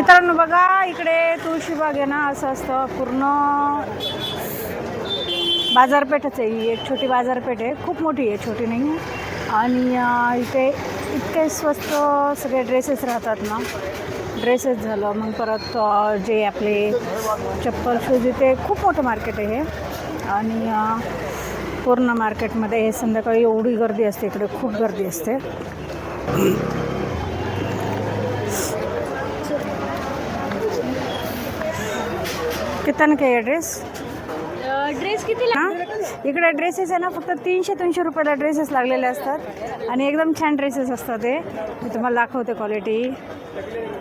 मित्रांनो बघा इकडे तुळशीबाग आहे ना असं असतं पूर्ण बाजारपेठच आहे ही. एक छोटी बाजारपेठ आहे. खूप मोठी आहे छोटी नाही. आहे आणि इथे इतके स्वस्त सगळे ड्रेसेस राहतात ना. ड्रेसेस झालं मग परत जे आपले चप्पल शूज इथे खूप मोठं मार्केट आहे हे. आणि पूर्ण मार्केटमध्ये हे संध्याकाळी एवढी गर्दी असते इकडे खूप गर्दी असते. कितना काय ड्रेस ड्रेस किती हा? इकडे ड्रेसेस आहे ना फक्त तीनशे तीनशे रुपयाला ड्रेसेस लागलेले असतात. आणि एकदम छान ड्रेसेस असतात ते मी तुम्हाला दाखवते क्वालिटी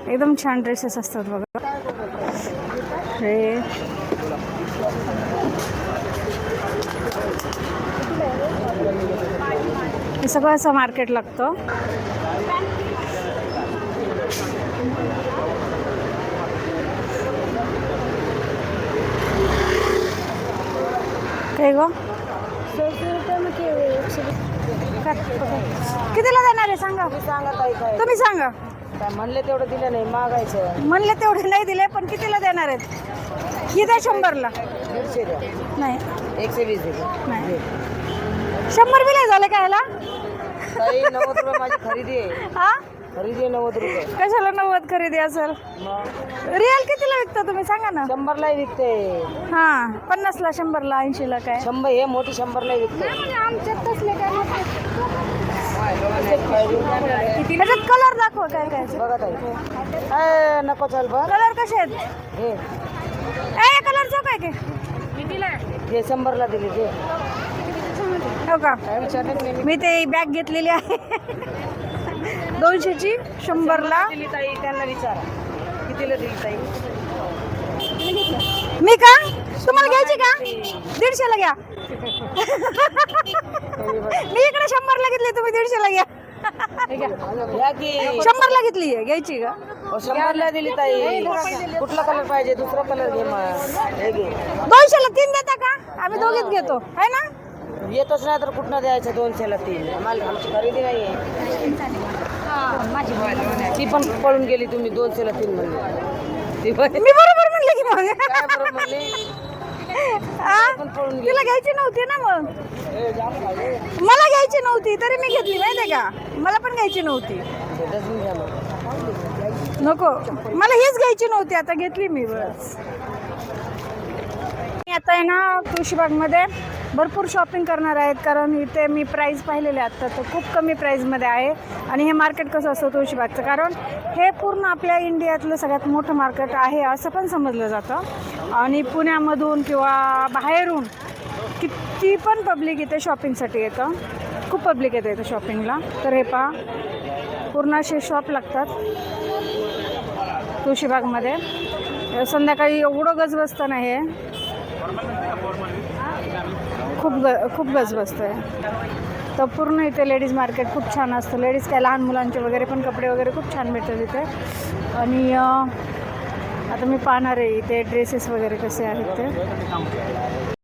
एकदम छान ड्रेसेस असतात बघा. हे. सगळं असं मार्केट लागतं. गं? कितीला देणार आहे? सांगा. सांगा काय. तुम्ही सांगा. काय म्हणले तेवढं दिलं नाही मागायचं. म्हणले तेवढे नाही दिले पण कितीला देणार आहेत? ही द्या शंभरला. दीडशे द्या. नाही. एकशे वीस नाही. शंभर बी नाही झालं काय ह्याला? ताई नव्वद रुपये माझी खरेदी आहे. हा? खरेदी आहे नव्वद रुपये. कशाला नव्वद खरेदी असेल? रिअल कितीला विकता तुम्ही? सांगा ना. शंभरलाही विकते. हा पन्नासला शंभरला ऐंशीला काय? शंभर हे मोठी शंभरलाही विकते. त्याच्यात कलर दाखवा काय काय बघा ताई. ए, नको चल बर कलर कसे आहेत? हे. ए कलरचं काय काय हे शंभरला दिले ते. हो का? मी ते बॅग घेतलेली आहे. दोनशेची शंभरला. दिली ताई त्यांना विचारा. कितीला दिली ताई? मी का? तुम्हाला घ्यायची का? दीडशेला घ्या. मी इकडे शंभरला घेतली तुम्ही दीडशेला घ्या. घ्या की. शंभरला घेतली आहे घ्यायची का? अहो, शंभरला दिली ताई. कुठला कलर पाहिजे? दुसरा कलर घे मग. हे घे. दोनशेला तीन देता का? आम्ही दोघीच घेतो. है ना? येतच नाही तर कुठनं द्यायचं दोनशेला तीन? आम्हाला आमची खरेदी नाही ती पण पळून गेली तुम्ही दोनशेला तीन म्हणले. ती पण मी बरोबर म्हणले की मग काय बरं म्हणले? पण पळून गेली. तिला घ्यायची नव्हती ना मग? मला घ्यायची नव्हती तरी मी घेतली माहितीये का? मला पण घ्यायची नव्हती. डझन घ्या मग. नको. मला हीच घ्यायची नव्हती आता घेतली मी बस. मी आता आहे ना तुळशीबागमध्ये भरपूर शॉपिंग करणार आहेत कारण इथे मी प्राईस पाहिलेले आत्ता तर खूप कमी प्राईजमध्ये आहे. आणि हे मार्केट कसं असतं तुळशीबागचं? कारण हे पूर्ण आपल्या इंडियातलं सगळ्यात मोठं मार्केट आहे असं पण समजलं जातं. आणि पुण्यामधून किंवा बाहेरून किती पण पब्लिक इथे शॉपिंगसाठी येतं. खूप पब्लिक येतं इथं शॉपिंगला तर हे पहा पूर्ण असे शॉप लागतात तुळशीबागमध्ये. संध्याकाळी एवढं गज बसतं नाही हे. खूप ग खूप गज आहे तर पूर्ण इथे लेडीज मार्केट खूप छान असतं. लेडीज काय लहान मुलांचे वगैरे पण कपडे वगैरे खूप छान भेटतात इथे. आणि आता मी पाहणार आहे इथे ड्रेसेस वगैरे कसे आहेत ते.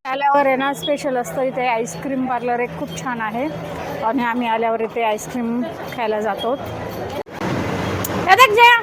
आल्यावर आहे ना स्पेशल असतं इथे आईस्क्रीम पार्लर एक खूप छान आहे. आणि आम्ही आल्यावर इथे आईस्क्रीम खायला जातो. जया.